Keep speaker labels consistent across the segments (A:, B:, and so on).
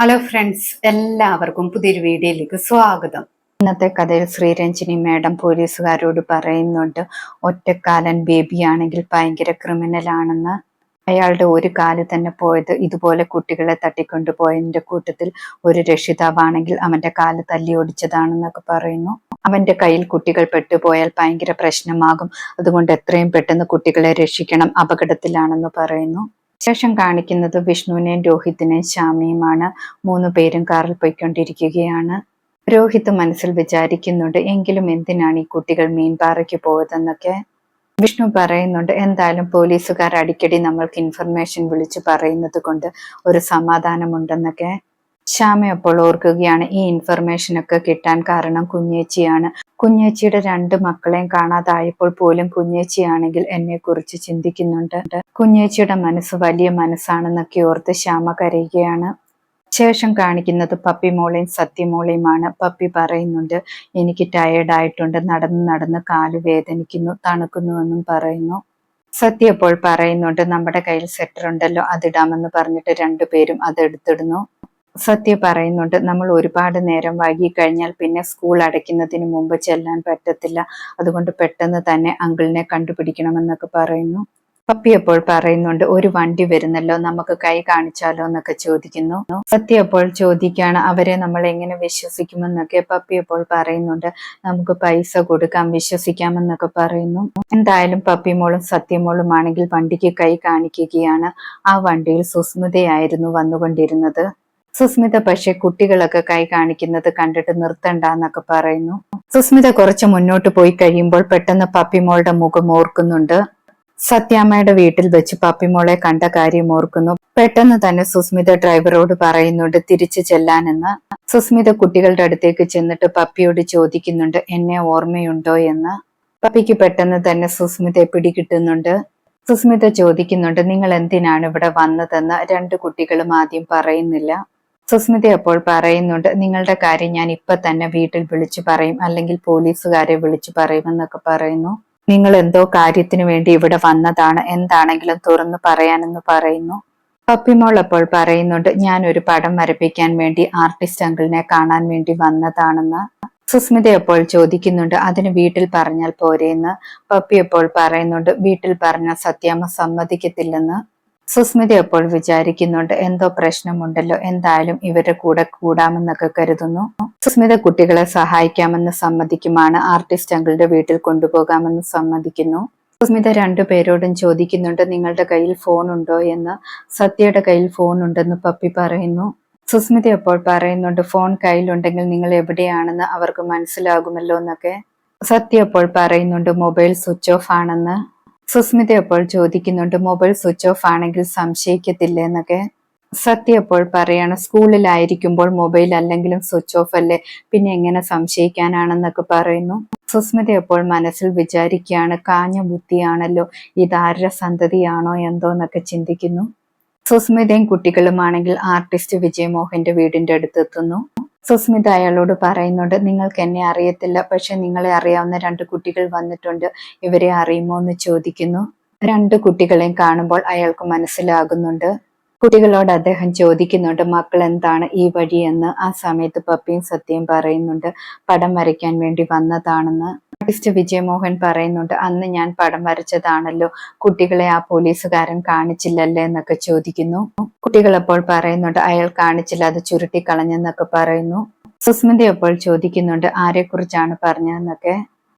A: Hello friends എല്ലാവർക്കും പുതിയൊരു വീഡിയോയിലേക്ക് സ്വാഗതം. ഇന്നത്തെ കഥയിൽ ശ്രീരഞ്ജിനി മാഡം പോലീസുകാരോട് പറയുന്നുണ്ട് ഒറ്റക്കാലൻ ബേബിയാണെങ്കിൽ ഭയങ്കര ക്രിമിനൽ ആണെന്ന്. അയാളുടെ ഒരു കാൽ തന്നെ പോയത് ഇതുപോലെ കുട്ടികളെ തട്ടിക്കൊണ്ടുപോയതിന്റെ കൂട്ടത്തിൽ ഒരു രക്ഷിതാവാണെങ്കിൽ അവന്റെ കാൽ തല്ലി ഓടിച്ചതാണെന്നൊക്കെ പറയുന്നു. അവന്റെ കയ്യിൽ കുട്ടികൾ പെട്ടുപോയാൽ ഭയങ്കര പ്രശ്നമാകും. അതുകൊണ്ട് എത്രയും പെട്ടെന്ന് കുട്ടികളെ രക്ഷിക്കണം അപകടത്തിലാണെന്ന് പറയുന്നു. ശേഷം കാണിക്കുന്നത് വിഷ്ണുവിനെയും രോഹിത്തിനെയും ശ്യാമിയുമാണ്. മൂന്ന് പേരും കാറിൽ പോയിക്കൊണ്ടിരിക്കുകയാണ്. രോഹിത് മനസ്സിൽ വിചാരിക്കുന്നുണ്ട് എങ്കിലും എന്തിനാണ് ഈ കുട്ടികൾ മീൻപാറയ്ക്ക് പോയതെന്നൊക്കെ? വിഷ്ണു പറയുന്നുണ്ട് എന്തായാലും പോലീസുകാർ അടിക്കടി നമ്മൾക്ക് ഇൻഫർമേഷൻ വിളിച്ചു പറയുന്നത് കൊണ്ട് ഒരു സമാധാനമുണ്ടെന്നൊക്കെ. ശ്യാമ അപ്പോൾ ഓർക്കുകയാണ് ഈ ഇൻഫർമേഷൻ ഒക്കെ കിട്ടാൻ കാരണം കുഞ്ഞേച്ചിയാണ്. കുഞ്ഞേച്ചിയുടെ രണ്ട് മക്കളെയും കാണാതായപ്പോൾ പോലും കുഞ്ഞേച്ചിയാണെങ്കിൽ എന്നെ കുറിച്ച് ചിന്തിക്കുന്നുണ്ട്. കുഞ്ഞേച്ചിയുടെ മനസ്സ് വലിയ മനസ്സാണെന്നൊക്കെ ഓർത്ത് ശ്യാമ കരയുകയാണ്. ശേഷം കാണിക്കുന്നത് പപ്പി മോളെയും സത്യമോളെയുമാണ് പപ്പി പറയുന്നുണ്ട് എനിക്ക് ടയേർഡ് ആയിട്ടുണ്ട്. നടന്ന് നടന്ന് കാൽ വേദനിക്കുന്നു. തണുക്കുന്നുവെന്നും പറയുന്നു. സത്യ അപ്പോൾ പറയുന്നുണ്ട് നമ്മുടെ കയ്യിൽ സെറ്റർ ഉണ്ടല്ലോ. അതിടാമെന്ന് പറഞ്ഞിട്ട് രണ്ടുപേരും അത് എടുത്തിടുന്നു. സത്യ പറയുന്നുണ്ട്. നമ്മൾ ഒരുപാട് നേരം വൈകി കഴിഞ്ഞാൽ പിന്നെ സ്കൂൾ അടയ്ക്കുന്നതിന് മുമ്പ് ചെല്ലാൻ പറ്റത്തില്ല. അതുകൊണ്ട് പെട്ടെന്ന് തന്നെ അങ്കിളിനെ കണ്ടുപിടിക്കണമെന്നൊക്കെ പറയുന്നു. പപ്പി അപ്പോൾ പറയുന്നുണ്ട് ഒരു വണ്ടി വരുന്നല്ലോ നമുക്ക് കൈ കാണിച്ചാലോ എന്നൊക്കെ ചോദിക്കുന്നു. സത്യ അപ്പോൾ ചോദിക്കാണ് അവരെ നമ്മൾ എങ്ങനെ വിശ്വസിക്കുമെന്നൊക്കെ? പപ്പി അപ്പോൾ പറയുന്നുണ്ട് നമുക്ക് പൈസ കൊടുക്കാം വിശ്വസിക്കാമെന്നൊക്കെ പറയുന്നു. എന്തായാലും പപ്പി പപ്പിമോളും സത്യമോളും ആണെങ്കിൽ വണ്ടിക്ക് കൈ കാണിക്കുകയാണ്. ആ വണ്ടിയിൽ സുസ്മിതയായിരുന്നു വന്നുകൊണ്ടിരുന്നത്. സുസ്മിത പക്ഷെ കുട്ടികളൊക്കെ കൈ കാണിക്കുന്നത് കണ്ടിട്ട് നിർത്തണ്ട എന്നൊക്കെ പറയുന്നു. സുസ്മിത കുറച്ച് മുന്നോട്ട് പോയി കഴിയുമ്പോൾ പെട്ടെന്ന് പപ്പിമോളുടെ മുഖം ഓർക്കുന്നുണ്ട്. സത്യാമ്മയുടെ വീട്ടിൽ വെച്ച് പപ്പിമോളെ കണ്ട കാര്യം ഓർക്കുന്നു. പെട്ടെന്ന് തന്നെ സുസ്മിത ഡ്രൈവറോട് പറയുന്നുണ്ട് തിരിച്ചു ചെല്ലാനെന്ന്. സുസ്മിത കുട്ടികളുടെ അടുത്തേക്ക് ചെന്നിട്ട് പപ്പിയോട് ചോദിക്കുന്നുണ്ട് എന്നെ ഓർമ്മയുണ്ടോ? എന്ന്. പപ്പിക്ക് പെട്ടെന്ന് തന്നെ സുസ്മിതയെ പിടികിട്ടുന്നുണ്ട്. സുസ്മിത ചോദിക്കുന്നുണ്ട് നിങ്ങൾ എന്തിനാണ് ഇവിടെ വന്നതെന്ന്? രണ്ട് കുട്ടികളും ആദ്യം പറയുന്നില്ല. സുസ്മിത അപ്പോൾ പറയുന്നുണ്ട് നിങ്ങളുടെ കാര്യം ഞാൻ ഇപ്പൊ തന്നെ വീട്ടിൽ വിളിച്ചു പറയും അല്ലെങ്കിൽ പോലീസുകാരെ വിളിച്ചു പറയുമെന്നൊക്കെ പറയുന്നു. നിങ്ങൾ എന്തോ കാര്യത്തിന് വേണ്ടി ഇവിടെ വന്നതാണ് എന്താണെങ്കിലും തുറന്നു പറയാനെന്ന് പറയുന്നു. പപ്പിമോൾ അപ്പോൾ പറയുന്നുണ്ട് ഞാൻ ഒരു പടം വരപ്പിക്കാൻ വേണ്ടി ആർട്ടിസ്റ്റ് അങ്കിളിനെ കാണാൻ വേണ്ടി വന്നതാണെന്ന്. സുസ്മിത അപ്പോൾ ചോദിക്കുന്നുണ്ട് അതിന് വീട്ടിൽ പറഞ്ഞാൽ പോരെയെന്ന് പപ്പി അപ്പോൾ പറയുന്നുണ്ട് വീട്ടിൽ പറഞ്ഞാൽ സത്യാമ്മ സമ്മതിക്കത്തില്ലെന്ന്. സുസ്മിത എപ്പോൾ വിചാരിക്കുന്നുണ്ട് എന്തോ പ്രശ്നമുണ്ടല്ലോ എന്തായാലും ഇവരുടെ കൂടെ കൂടാമെന്നൊക്കെ കരുതുന്നു. സുസ്മിത കുട്ടികളെ സഹായിക്കാമെന്ന് സമ്മതിക്കുമാണ്. ആർട്ടിസ്റ്റ് അങ്കിളുടെ വീട്ടിൽ കൊണ്ടുപോകാമെന്ന് സമ്മതിക്കുന്നു. സുസ്മിത രണ്ടു പേരോടും ചോദിക്കുന്നുണ്ട് നിങ്ങളുടെ കയ്യിൽ ഫോൺ ഉണ്ടോ എന്ന്. സത്യയുടെ കയ്യിൽ ഫോൺ ഉണ്ടെന്ന് പപ്പി പറയുന്നു. സുസ്മിത അപ്പോൾ പറയുന്നുണ്ട് ഫോൺ കയ്യിലുണ്ടെങ്കിൽ നിങ്ങൾ എവിടെയാണെന്ന് അവർക്ക് മനസ്സിലാകുമല്ലോ എന്നൊക്കെ. സത്യ അപ്പോൾ പറയുന്നുണ്ട് മൊബൈൽ സ്വിച്ച് ഓഫ് ആണെന്ന്. സുസ്മിത അപ്പോൾ ചോദിക്കുന്നുണ്ട് മൊബൈൽ സ്വിച്ച് ഓഫ് ആണെങ്കിൽ സംശയിക്കത്തില്ല? എന്നൊക്കെ. സത്യ അപ്പോൾ പറയാണ് സ്കൂളിലായിരിക്കുമ്പോൾ മൊബൈൽ അല്ലെങ്കിലും സ്വിച്ച് ഓഫ് അല്ലേ? പിന്നെ എങ്ങനെ സംശയിക്കാനാണെന്നൊക്കെ പറയുന്നു. സുസ്മിത അപ്പോൾ മനസ്സിൽ വിചാരിക്കുകയാണ് കാഞ്ഞ ബുദ്ധിയാണല്ലോ ഇതാരുടെ സന്തതിയാണോ എന്തോ എന്നൊക്കെ ചിന്തിക്കുന്നു. സുസ്മിതയും കുട്ടികളുമാണെങ്കിൽ ആർട്ടിസ്റ്റ് വിജയമോഹന്റെ വീടിന്റെ അടുത്തെത്തുന്നു. സുസ്മിത അയാളോട് പറയുന്നുണ്ട് നിങ്ങൾക്ക് എന്നെ അറിയത്തില്ല പക്ഷെ നിങ്ങളെ അറിയാവുന്ന രണ്ട് കുട്ടികൾ വന്നിട്ടുണ്ട്. ഇവരെ അറിയുമോ എന്ന് ചോദിക്കുന്നു. രണ്ട് കുട്ടികളെയും കാണുമ്പോൾ അയാൾക്ക് മനസ്സിലാകുന്നുണ്ട്. കുട്ടികളോട് അദ്ദേഹം ചോദിക്കുന്നുണ്ട് മക്കൾ എന്താണ് ഈ വഴിയെന്ന്? ആ സമയത്ത് പപ്പിയും സത്യം പറയുന്നുണ്ട് പടം വരയ്ക്കാൻ വേണ്ടി വന്നതാണെന്ന്. ആർട്ടിസ്റ്റ് വിജയമോഹൻ പറയുന്നുണ്ട് അന്ന് ഞാൻ പടം വരച്ചതാണല്ലോ കുട്ടികളെ ആ പോലീസുകാരൻ കാണിച്ചില്ലല്ലേ എന്നൊക്കെ ചോദിക്കുന്നു. കുട്ടികൾ അപ്പോൾ പറയുന്നുണ്ട് അയാൾ കാണിച്ചില്ല അത് ചുരുട്ടി കളഞ്ഞെന്നൊക്കെ പറയുന്നു. സുസ്മിത അപ്പോൾ ചോദിക്കുന്നുണ്ട് ആരെക്കുറിച്ചാണ് പറഞ്ഞതെന്നൊക്കെ?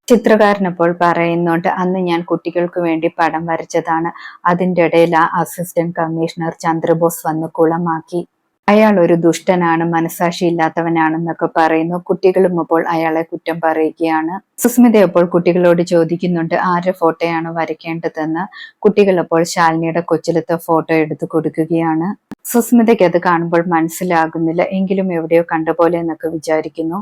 A: ചിത്രകാരൻ അപ്പോൾ പറയുന്നുണ്ട് അന്ന് ഞാൻ കുട്ടികൾക്ക് വേണ്ടി പടം വരച്ചതാണ് അതിന്റെ ഇടയിൽ ആ അസിസ്റ്റന്റ് കമ്മീഷണർ ചന്ദ്രബോസ് വന്ന് കുളമാക്കി. അയാൾ ഒരു ദുഷ്ടനാണ് മനസാക്ഷി ഇല്ലാത്തവനാണെന്നൊക്കെ പറയുന്നു. കുട്ടികളും അപ്പോൾ അയാളെ കുറ്റം പറയുകയാണ്. സുസ്മിത അപ്പോൾ കുട്ടികളോട് ചോദിക്കുന്നുണ്ട് ആരുടെ ഫോട്ടോയാണ് വരയ്ക്കേണ്ടതെന്ന്? കുട്ടികൾ അപ്പോൾ ശാലിനിയുടെ കൊച്ചിലത്തെ ഫോട്ടോ എടുത്തു കൊടുക്കുകയാണ്. സുസ്മിതയ്ക്ക് അത് കാണുമ്പോൾ മനസ്സിലാകുന്നില്ല എങ്കിലും എവിടെയോ കണ്ട പോലെ എന്നൊക്കെ വിചാരിക്കുന്നു.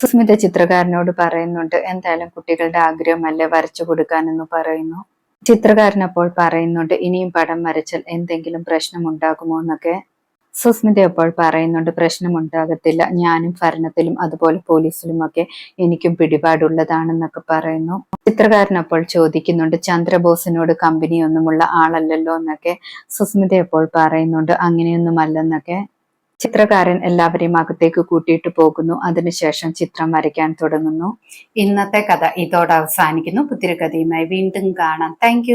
A: സുസ്മിത ചിത്രകാരനോട് പറയുന്നുണ്ട് എന്തായാലും കുട്ടികളുടെ ആഗ്രഹമല്ലേ വരച്ചു കൊടുക്കാനെന്ന് പറയുന്നു. ചിത്രകാരൻ അപ്പോൾ പറയുന്നുണ്ട് ഇനിയും പടം വരച്ചാൽ എന്തെങ്കിലും പ്രശ്നം ഉണ്ടാകുമോ എന്നൊക്കെ. സുസ്മിത അപ്പോൾ പറയുന്നുണ്ട് പ്രശ്നമുണ്ടാകത്തില്ല ഞാനും ഭരണത്തിലും അതുപോലെ പോലീസിലും ഒക്കെ എനിക്കും പിടിപാടുള്ളതാണെന്നൊക്കെ പറയുന്നു. ചിത്രകാരൻ അപ്പോൾ ചോദിക്കുന്നുണ്ട് ചന്ദ്രബോസിനോട് കമ്പനിയൊന്നുമുള്ള ആളല്ലല്ലോ എന്നൊക്കെ സുസ്മിത അപ്പോൾ പറയുന്നുണ്ട് അങ്ങനെയൊന്നുമല്ലെന്നൊക്കെ. ചിത്രകാരൻ എല്ലാവരെയും അകത്തേക്ക് കൂട്ടിയിട്ട് പോകുന്നു. അതിനുശേഷം ചിത്രം വരയ്ക്കാൻ തുടങ്ങുന്നു. ഇന്നത്തെ കഥ ഇതോടെ അവസാനിക്കുന്നു. പുതിയ കഥയുമായി വീണ്ടും കാണാം. താങ്ക്